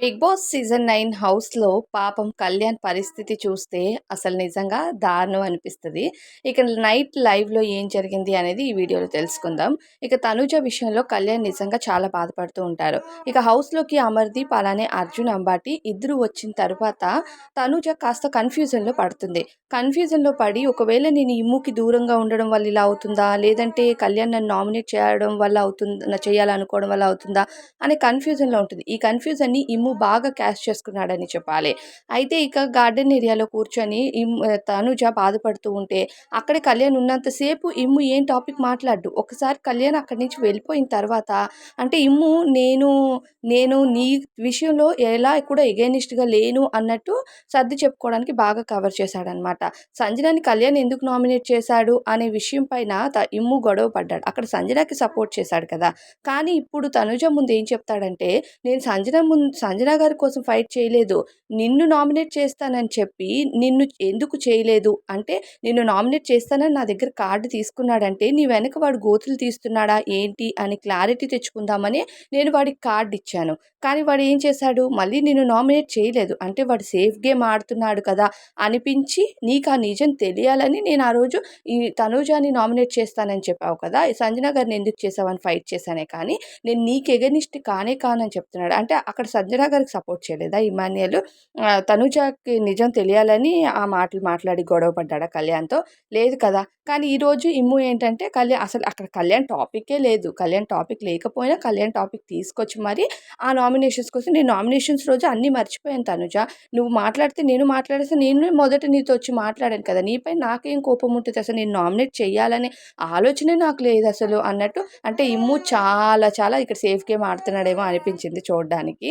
Big boss season nine హౌస్లో పాపం కళ్యాణ్ పరిస్థితి చూస్తే అసలు నిజంగా దారుణం అనిపిస్తుంది. ఇక నైట్ లైవ్లో ఏం జరిగింది అనేది ఈ వీడియోలో తెలుసుకుందాం. ఇక తనుజ విషయంలో కళ్యాణ్ నిజంగా చాలా బాధపడుతూ ఉంటారు. ఇక హౌస్లోకి అమర్దీప్ అలానే అర్జున్ అంబాటి ఇద్దరు వచ్చిన తర్వాత తనుజ కాస్త కన్ఫ్యూజన్లో పడుతుంది. కన్ఫ్యూజన్లో పడి ఒకవేళ నేను ఇమ్ముకి దూరంగా ఉండడం వల్ల ఇలా అవుతుందా? లేదంటే కళ్యాణ్ నన్ను నామినేట్ చేయడం వల్ల అవుతుందా? చేయాలనుకోవడం వల్ల అవుతుందా? అనే కన్ఫ్యూజన్లో ఉంటుంది. ఈ కన్ఫ్యూజన్ని ఇమ్ము ఇమ్ము బాగా క్యాష్ చేసుకున్నాడని చెప్పాలి. అయితే ఇక గార్డెన్ ఏరియాలో కూర్చొని ఇమ్ము తనుజ బాధపడుతూ ఉంటే అక్కడ కళ్యాణ్ ఉన్నంతసేపు ఇమ్ము ఏం టాపిక్ మాట్లాడు ఒకసారి కళ్యాణ్ అక్కడి నుంచి వెళ్ళిపోయిన తర్వాత అంటే ఇమ్ము నేను నేను నీ విషయంలో ఎలా కూడా ఎగైనిస్ట్గా లేను అన్నట్టు సర్ది చెప్పుకోవడానికి బాగా కవర్ చేశాడనమాట సంజనాని కళ్యాణ్ ఎందుకు నామినేట్ చేశాడు అనే విషయం పైన ఇమ్ము గొడవ పడ్డాడు. అక్కడ సంజనాకి సపోర్ట్ చేశాడు కదా. కానీ ఇప్పుడు తనుజ ముందు ఏం చెప్తాడంటే నేను సంజన ముందు సంజన గారి కోసం ఫైట్ చేయలేదు. నిన్ను నామినేట్ చేస్తానని చెప్పి నిన్ను ఎందుకు చేయలేదు? అంటే నిన్ను నామినేట్ చేస్తానని నా దగ్గర కార్డు తీసుకున్నాడంటే నీ వెనక వాడు గోతులు తీస్తున్నాడా ఏంటి అని క్లారిటీ తెచ్చుకుందామని నేను వాడికి కార్డు ఇచ్చాను. కానీ వాడు ఏం చేశాడు? మళ్ళీ నిన్ను నామినేట్ చేయలేదు. అంటే వాడు సేఫ్ గేమ్ ఆడుతున్నాడు కదా అనిపించి నీకు ఆ నిజం తెలియాలని నేను ఆ రోజు ఈ తనూజాని నామినేట్ చేస్తానని చెప్పావు కదా? సంజన గారిని ఎందుకు చేసావని ఫైట్ చేశానే కానీ నేను నీకు ఎగనిస్ట్ కానే కానని చెప్తున్నాడు. అంటే అక్కడ సంజన గారికి సపోర్ట్ చేయలేదా? ఇమాన్యుయల్ తనుజాకి నిజం తెలియాలని ఆ మాటలు మాట్లాడి గొడవ పడ్డాడా కళ్యాణ్తో? లేదు కదా. కానీ ఈరోజు ఇమ్ము ఏంటంటే కళ్యాణ్ అసలు అక్కడ కళ్యాణ్ టాపికే లేదు. కళ్యాణ్ టాపిక్ లేకపోయినా కళ్యాణ్ టాపిక్ తీసుకొచ్చి మరి ఆ నామినేషన్స్ కోసం నేను నామినేషన్స్ రోజు అన్నీ మర్చిపోయాను తనుజ. నువ్వు మాట్లాడితే నేను మాట్లాడితే నేను మొదట నీతో వచ్చి మాట్లాడాను కదా. నీపై నాకేం కోపం ఉంటుంది? అసలు నేను నామినేట్ చేయాలనే ఆలోచనే నాకు లేదు అసలు అన్నట్టు. అంటే ఇమ్ము చాలా చాలా ఇక్కడ సేఫ్ గేమ్ ఆడుతున్నాడేమో అనిపించింది చూడడానికి.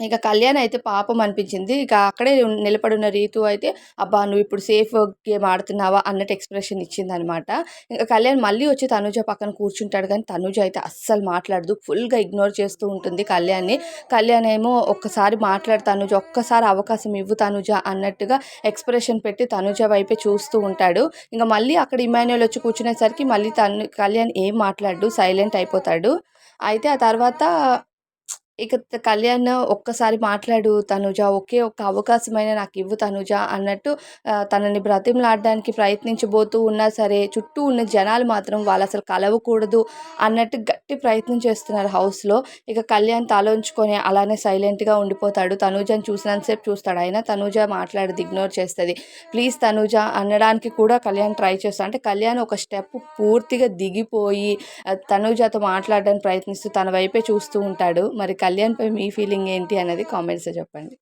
ఇక కళ్యాణ్ అయితే పాపం అనిపించింది. ఇక అక్కడే నిలబడిన రీతు అయితే అబ్బా నువ్వు ఇప్పుడు సేఫ్ గేమ్ ఆడుతున్నావా? అన్నట్టు ఎక్స్ప్రెషన్ ఇచ్చిందనమాట ఇంకా కళ్యాణ్ మళ్ళీ వచ్చి తనుజ పక్కన కూర్చుంటాడు. కానీ తనుజ అయితే అస్సలు మాట్లాడదు. ఫుల్గా ఇగ్నోర్ చేస్తూ ఉంటుంది కళ్యాణ్ని. కళ్యాణ్ ఏమో ఒక్కసారి మాట్లాడు తనుజ ఒక్కసారి అవకాశం ఇవ్వు తనుజ అన్నట్టుగా ఎక్స్ప్రెషన్ పెట్టి తనుజ వైపే చూస్తూ ఉంటాడు. ఇంకా మళ్ళీ అక్కడ ఇమాన్యుల్ వచ్చి కూర్చునేసరికి మళ్ళీ తను కళ్యాణ్ ఏం మాట్లాడు సైలెంట్ అయిపోతాడు. అయితే ఆ తర్వాత ఇక కళ్యాణ్ ఒక్కసారి మాట్లాడు తనుజ ఒకే ఒక్క అవకాశమైన నాకు ఇవ్వు తనుజ అన్నట్టు తనని బ్రతిమలాడడానికి ప్రయత్నించబోతూ ఉన్నా సరే చుట్టూ ఉన్న జనాలు మాత్రం వాళ్ళు అసలు కలవకూడదు అన్నట్టు గట్టి ప్రయత్నం చేస్తున్నారు హౌస్లో ఇక కళ్యాణ్ తలోంచుకొని అలానే సైలెంట్గా ఉండిపోతాడు. తనుజని చూసినంతసేపు చూస్తాడు. అయినా తనుజ మాట్లాడదు ఇగ్నోర్ చేస్తుంది. ప్లీజ్ తనుజ అనడానికి కూడా కళ్యాణ్ ట్రై చేస్తాడు అంటే కళ్యాణ్ ఒక స్టెప్ పూర్తిగా దిగిపోయి తనుజతో మాట్లాడడానికి ప్రయత్నిస్తూ తన వైపే చూస్తూ ఉంటాడు. మరి కళ్యాణ్పై మీ ఫీలింగ్ ఏంటి అనేది కామెంట్స్లో చెప్పండి.